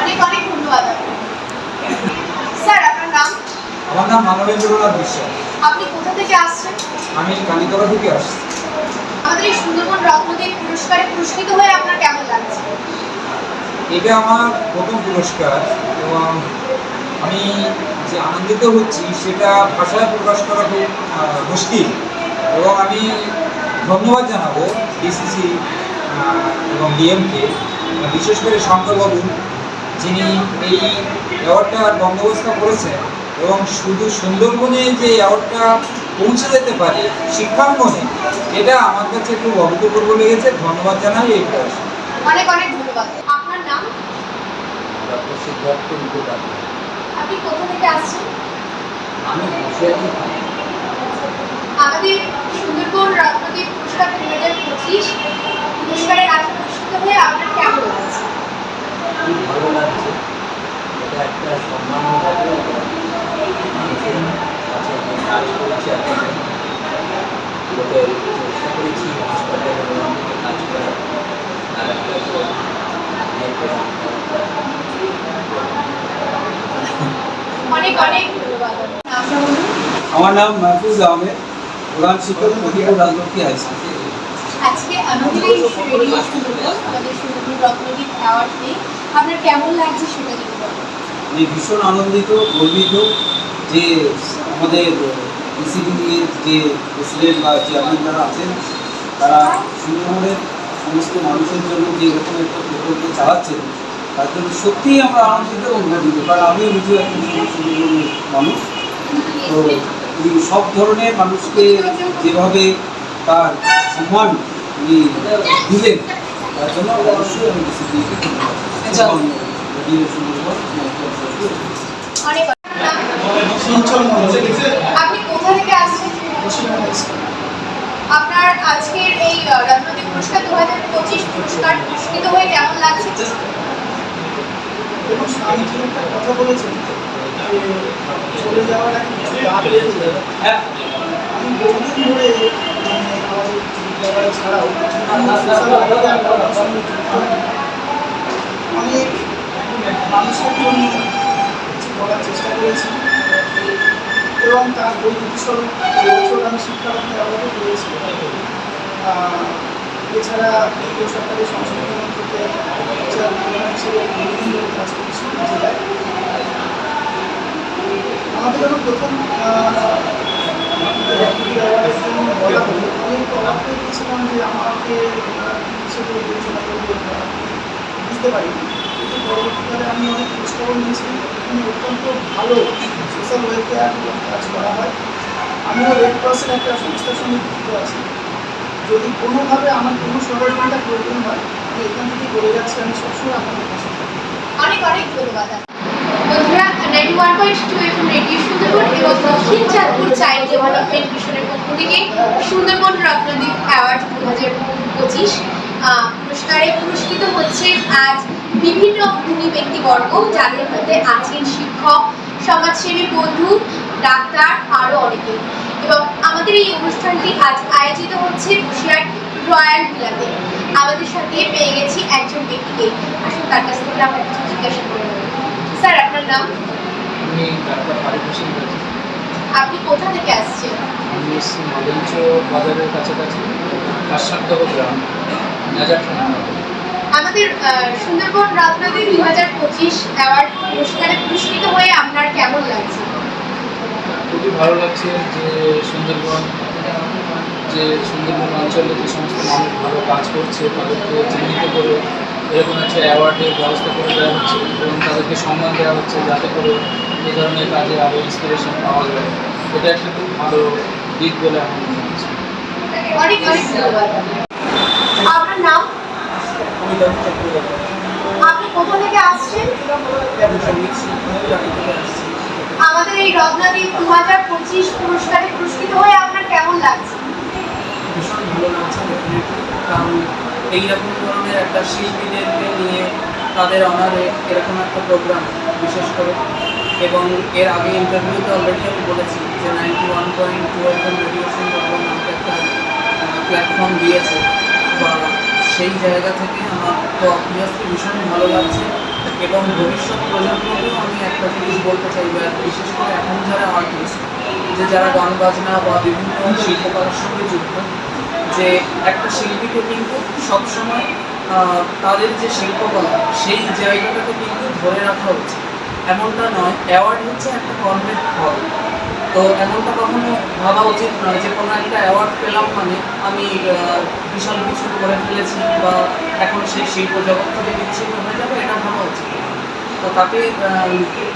অনেক অনেক ধন্যবাদ স্যার আপনার নাম? আমার নাম মানবেন্দ্রনাথ বিশ্বাস আপনি কোথা থেকে আসছেন? আমি কালীতলা থেকে আসছি। আমাদের এই সুন্দরবন রত্নদ্বীপ পুরস্কারে পুরস্কৃত হয়ে আপনার কেমন লাগছে? এটা আমার প্রথম পুরস্কার এবং আমি যে আনন্দিত হচ্ছি সেটা ভাষায় প্রকাশ করা খুব মুশকিল। এবং আমি ধন্যবাদ জানাব ডিসিসি এবং ডিএমকে বিশেষ করে শঙ্করবাবু যিনি এই অ্যাওয়ার্ডটার বন্দোবস্ত করেছেন এবং শুধু সুন্দরবনে যে অ্যাওয়ার্ডটা পৌঁছে যেতে পারে শিক্ষাঙ্গনে এটা আমার কাছে খুব অভূতপূর্ব লেগেছে। ধন্যবাদ জানাই এই প্রয়াস। অনেক অনেক ধন্যবাদ। আপনার নাম? ডক্টর সিদ্ধার্থ আপনি কোথা থেকে আসছেন? আমি বসে আছি এখানে। আমাদের সুন্দরবন রত্নদ্বীপ পুরস্কার দু হাজার পঁচিশ পুরস্কারে আজ পুরস্কৃত হয়ে আপনার কেমন লাগছে? খুব ভালো লাগছে। এটা একটা সম্মান হবে মানুষের কাছে কাজ করেছি এতদিন লোকের চেষ্টা করেছি হাসপাতালে কাজ করার। আর একটা তো করা। অনেক অনেক ধন্যবাদ। আমার নাম মাহফুজ আহমেদ প্রধান শিক্ষক মহিপুর রাজলক্ষ্মী হাই স্কুল। আমি ভীষণ আনন্দিত, গর্বিত যে আমাদের যে প্রেসিডেন্ট বা চেয়ারম্যান যারা আছেন, তারা সুন্দরবনের সমস্ত মানুষের জন্য যে এরকম একটা প্রকল্প চালাচ্ছেন, তার জন্য সত্যিই আমরা আনন্দিত কারণ আমিও নিজেও একজন সুন্দরবনের মানুষ। তো সব ধরনের মানুষকে যেভাবে তার সম্মান দিলেন তার জন্য অবশ্যই আমি ডিসিপ্লিনকে ধন্যবাদ জানাই। এবং রেডিও সুন্দরবন অনেক আপনি কোথা থেকে আসছেন? আপনার আজকের এই রত্নদ্বীপ পুরস্কার দু হাজার পঁচিশ পুরস্কার পুরস্কৃত হয়ে কেমন লাগছে? কথা বলেছেন চলে যাওয়ার যাবে আমি বহুদিন ধরে অনেক মানুষের জন্য কিছু করার চেষ্টা করেছি এবং তার বৈদ্যুতিস্বরূপ এবছর আমি শিক্ষারত্ন অ্যাওয়ার্ডও পেয়েছি এছাড়া কেন্দ্রীয় সরকারি সংশোধন থেকে হিসেবে কাজ করছি জেলায়। আমাদের প্রথম বুঝতে পারিনি কিন্তু পরবর্তীকালে আমি অনেক খোঁজখবর নিয়েছিলাম এখানে অত্যন্ত ভালো সোশ্যাল ওয়েলফেয়ার কাজ করা হয় আমিও রেড ক্রসের একটা সংস্থার সঙ্গে যুক্ত আছি যদি কোনোভাবে আমার কোনো সহযোগিতার প্রয়োজন হয় আমি এখান থেকে বলে যাচ্ছি আমি সবসময় আপনাদের পাশে অনেক অনেক ধন্যবাদ। বন্ধুরা ninety one point radio Sundarban এবং দক্ষিণ চাঁদপুর চাইল্ড ডেভেলপমেন্ট মিশনের পক্ষ থেকে সুন্দরবন রত্নদ্বীপ অ্যাওয়ার্ড দু হাজার পঁচিশ পুরস্কারে পুরস্কৃত হচ্ছে আজ বিভিন্ন গুণী ব্যক্তিবর্গ যাদের মধ্যে আছেন শিক্ষক, সমাজসেবী বন্ধু, ডাক্তার আরও অনেকে। এবং আমাদের এই অনুষ্ঠানটি আজ আয়োজিত হচ্ছে বসিরহাট রয়্যাল ভিলাতে আমাদের সাথে পেয়ে গেছি একজন ব্যক্তিকে। আসুন তার কাছ থেকে আমরা কিছু জিজ্ঞাসা করে স্যার আপনার নাম? আমি ডাক্তার ফারুক হোসেন আপনি কোথা থেকে আসছেন? আমি এসেছি মদঞ্চ বাজারের কাছাকাছি কাশ্যাপদহ গ্রাম আমাদের সুন্দরবন রত্নদ্বীপ দু হাজার পঁচিশ অ্যাওয়ার্ড পুরস্কারে পুরস্কৃত হয়ে আপনার কেমন লাগছে? খুবই ভালো লাগছে যে সুন্দরবন যে সুন্দরবন অঞ্চলে যে সমস্ত মানুষ ভালো কাজ করছে তাদেরকে চিহ্নিত করে এরকম একটা অ্যাওয়ার্ডের ব্যবস্থা করে দেওয়া হচ্ছে এবং তাদেরকে সম্মান দেওয়া হচ্ছে যাতে করে এই ধরনের কাজে আরও ইন্সপিরেশন পাওয়া যায়। এটা একটা খুব ভালো দিক বলে আমার মনে হচ্ছে আপনার নাম? আপনি কোথা থেকে আসছেন? আমাদের এই রত্নাদ্বীপ দু হাজার পঁচিশ পুরস্কারে পুরস্কৃত হয়ে আপনার কেমন লাগছে? ভীষণ ভালো লাগছে কারণ এইরকম ধরনের একটা শিল্পীদেরকে নিয়ে তাদের অনারে এরকম একটা প্রোগ্রাম বিশেষ করে। এবং এর আগে ইন্টারভিউতে অলরেডি আমি বলেছি যে ninety one point two radio Sundarban আমাকে একটা প্ল্যাটফর্ম দিয়েছে বা সেই জায়গা থেকে আমার তো অবভিয়াসলি ভীষণ ভালো লাগছে। এবং ভবিষ্যৎ প্রজন্মকেও আমি একটা জিনিস বলতে চাই বা বিশেষ করে এখন যারা আর্টিস্ট যে যারা গান বাজনা বা বিভিন্ন শিল্পকলার সঙ্গে যুক্ত যে একটা শিল্পীকে কিন্তু সবসময় তাদের যে শিল্পকলা, সেই জায়গাটাকে কিন্তু ধরে রাখা উচিত। এমনটা নয় অ্যাওয়ার্ড হচ্ছে একটা কর্মের ফল। তো এমনটা কখনো ভাবা উচিত নয় যে কোনো একটা অ্যাওয়ার্ড পেলাম মানে আমি বিশাল কিছু করে ফেলেছি বা এখন সেই শিল্প জগৎ থেকে বিচ্ছিন্ন হয়ে যাবে, এটা ভাবা উচিত তো তাকে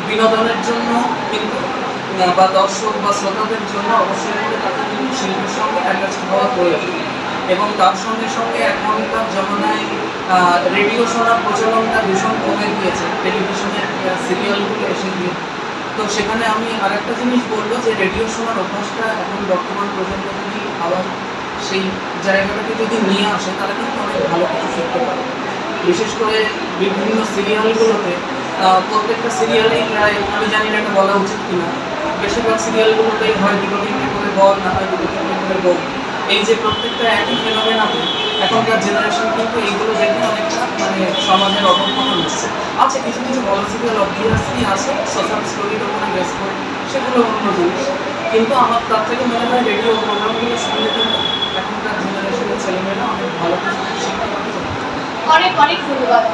বিনোদনের জন্য কিন্তু বা দর্শক বা শ্রোতাদের জন্য অবশ্যই করে তাকে কিন্তু শিল্পের সঙ্গে অ্যাটাচ হওয়া প্রয়োজন। এবং তার সঙ্গে সঙ্গে এখনকার জমানায় রেডিও শোনার প্রচলনটা ভীষণ কমে গিয়েছে। টেলিভিশনের সিরিয়ালগুলো এসে গিয়ে। তো সেখানে আমি আরেকটা জিনিস বলব যে, রেডিও শোনার অভ্যাসটা এখন বর্তমান প্রজন্ম যদি আবার সেই জায়গাটাকে যদি নিয়ে আসে, তাহলে কিন্তু অনেক ভালো কিছু শিখতে পারে। বিশেষ করে বিভিন্ন সিরিয়ালগুলোতে প্রত্যেকটা সিরিয়ালেই প্রায়, আমি জানি না এটা বলা উচিত কিনা, বেশিরভাগ সিরিয়ালগুলোতেই হয় দুটো তিনটে করে বল, না হয় দুটো তিনটে করে বউ এই যে প্রত্যেকটা একই ফেনোমেনাতে এখনকার জেনারেশন কিন্তু এইগুলো দেখে অনেকটা মানে সমাজের অবক্ষণ হচ্ছে। আছে কিছু কিছু ভালো সিরিয়াল অবভিয়াসলি আছে সোশ্যাল স্টোরির ওপরে বেস করে, সেগুলো অন্য জিনিস। কিন্তু আমার তার থেকে মনে হয় রেডিও প্রোগ্রামগুলো শুনলে কিন্তু এখনকার জেনারেশনের ছেলেমেয়েরা অনেক ভালো কিছু শিখতে অনেক অনেক ধন্যবাদ।